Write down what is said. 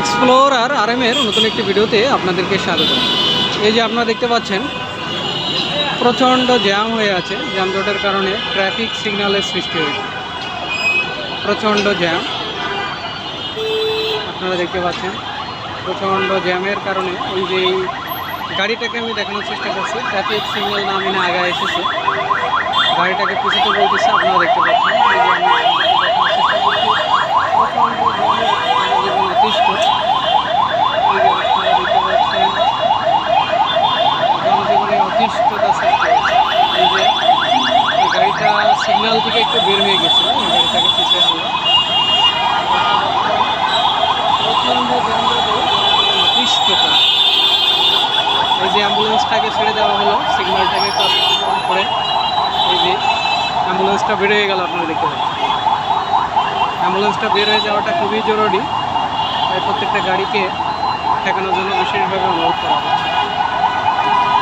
Explorer আর এর নতুন একটি ভিডিওতে আপনাদেরকে স্বাগত। এই যে আপনারা দেখতে পাচ্ছেন, প্রচণ্ড জ্যাম হয়ে আছে। যানজটের কারণে ট্রাফিক সিগন্যালের সৃষ্টি হয়েছে। প্রচণ্ড জ্যাম। আপনারা দেখতে পাচ্ছেন, প্রচণ্ড জ্যামের কারণে ওই যে গাড়িটাকে আমি দেখানোর চেষ্টা করছি ট্রাফিক সিগন্যাল না মেনে আগে এসেছে। গাড়িটাকে পিছুতে বলতেছে, আপনারা দেখতে পাচ্ছেন এই যে আমি আপনাদের দেখানোর চেষ্টা করছি প্রচণ্ড জনজীবনে অতিষ্ঠ জনজীবনে অতিষ্ঠতা সৃষ্টি হয়েছে। এই যে এই গাড়িটা সিগন্যাল থেকে একটু বের হয়ে গেছিল এই গাড়িটাকে পিছিয়ে অতিষ্ঠতা এই যে অ্যাম্বুলেন্সটাকে ছেড়ে দেওয়া হলো সিগন্যালটাকে অন করে, এই যে অ্যাম্বুলেন্সটা বের হয়ে গেল, আপনারা দেখতে পাচ্ছেন। অ্যাম্বুলেন্সটা বের হয়ে যাওয়াটা খুবই জরুরি, তাই প্রত্যেকটা গাড়িকে ঠেকানোর জন্য বিশেষভাবে অনুরোধ করা হবে